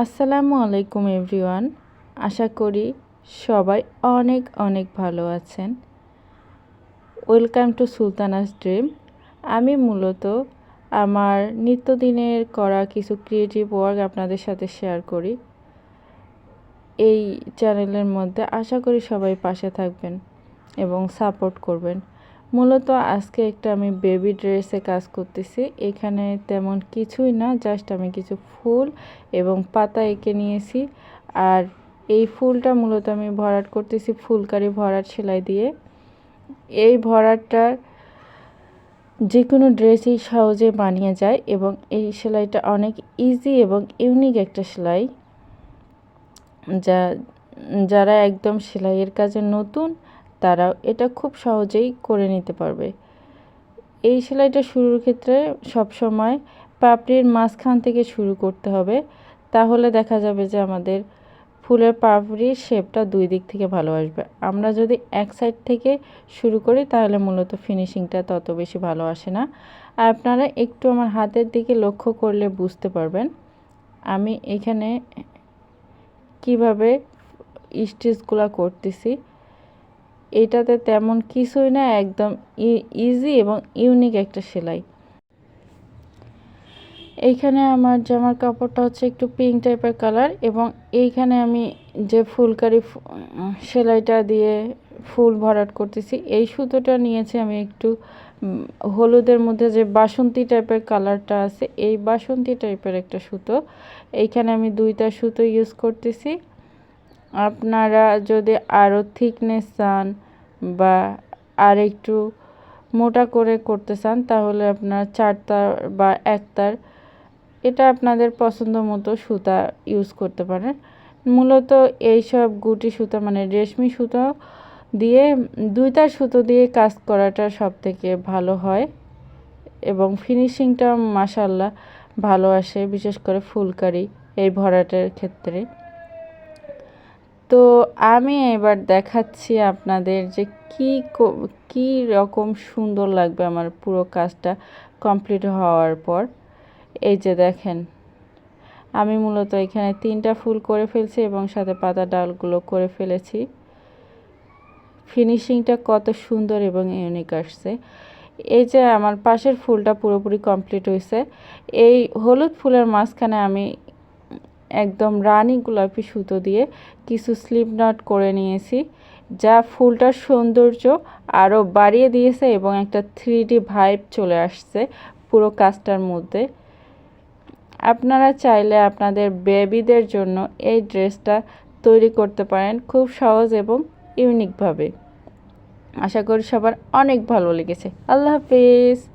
আসসালামু আলাইকুম এভরিওয়ান। আশা করি সবাই অনেক অনেক ভালো আছেন। Welcome to Sultana's dream. আমি মূলত আমার নিত্যদিনের করা কিছু ক্রিয়েটিভ ওয়ার্ক আপনাদের সাথে শেয়ার করি। এই চ্যানেলের মধ্যে আশা করি সবাই পাশে থাকবেন এবং সাপোর্ট করবেন। মূলত আজকে একটা আমি বেবি ড্রেসে কাজ করতেছি। এখানে তেমন কিছুই না জাস্ট আমি কিছু ফুল এবং পাতা এঁকে নিয়েছি। আর এই ফুলটা মূলত আমি ভরাট করতেছি ফুলকারি ভরাট সেলাই দিয়ে। এই ভরাটটার যে কোনো ড্রেসই সহজে বানিয়ে যায় এবং এই সেলাইটা অনেক ইজি এবং ইউনিক একটা সেলাই। যা, যারা একদম সেলাইয়ের কাজে নতুন তারা এটা খুব সহজেই করে নিতে পারবে। এই সেলাইটা শুরুর ক্ষেত্রে সব সময় পাপড়ির মাঝখান থেকে শুরু করতে হবে। তাহলে দেখা যাবে যে আমাদের ফুলের পাপড়ির শেপটা দুই দিক থেকে ভালো আসবে। আমরা যদি এক সাইড থেকে শুরু করি, তাহলে মূলত ফিনিশিংটা তত বেশি ভালো আসে না। আর আপনারা একটু আমার হাতের দিকে লক্ষ্য করলে বুঝতে পারবেন আমি এখানে কীভাবে স্টিচগুলো করতেছি। এটাতে তেমন কিছুই না, একদম ইজি এবং ইউনিক একটা সেলাই। এইখানে আমার জামার কাপড়টা হচ্ছে একটু পিঙ্ক টাইপের কালার এবং এইখানে আমি যে ফুলকারি সেলাইটা দিয়ে ফুল ভরাট করতেছি, এই সুতোটা নিয়েছি আমি একটু হলুদের মধ্যে যে বাসন্তী টাইপের কালারটা আছে, এই বাসন্তী টাইপের একটা সুতো। এইখানে আমি দুইটা সুতো ইউজ করতেছি। আপনারা যদি আরও থিকনেস চান বা আর একটু মোটা করে করতে চান, তাহলে আপনার চার তার বা এক তার এটা আপনাদের পছন্দ মতো সুতা ইউজ করতে পারেন। মূলত এইসব গুটি সুতা মানে রেশমি সুতো দিয়ে দুইটার সুতো দিয়ে কাজ করাটা সব থেকে ভালো হয় এবং ফিনিশিংটা মাসাল্লাহ ভালো আসে, বিশেষ করে ফুলকারি এই ভরাটের ক্ষেত্রে। তো আমি এবার দেখাচ্ছি আপনাদের যে কি কি রকম সুন্দর লাগবে আমার পুরো কাজটা কমপ্লিট হওয়ার পর। এই যে দেখেন, আমি মূলত এখানে তিনটা ফুল করে ফেলছি এবং সাথে পাতা ডালগুলো করে ফেলেছি। ফিনিশিংটা কত সুন্দর এবং ইউনিক আসছে। এই যে আমার পাশের ফুলটা পুরোপুরি কমপ্লিট হয়েছে এই হলুদ ফুলের মাঝখানে আমি একদম রানি গোলাপি সুতো দিয়ে কিছু স্লিপ নট করে নিয়েছি, যা ফুলটার সৌন্দর্য আরও বাড়িয়ে দিয়েছে এবং একটা থ্রি ডি ভাইব চলে আসছে পুরো কাজটার মধ্যে। আপনারা চাইলে আপনাদের বেবিদের জন্য এই ড্রেসটা তৈরি করতে পারেন খুব সহজ এবং ইউনিকভাবে। আশা করি সবার অনেক ভালো লেগেছে। আল্লাহ হাফিজ।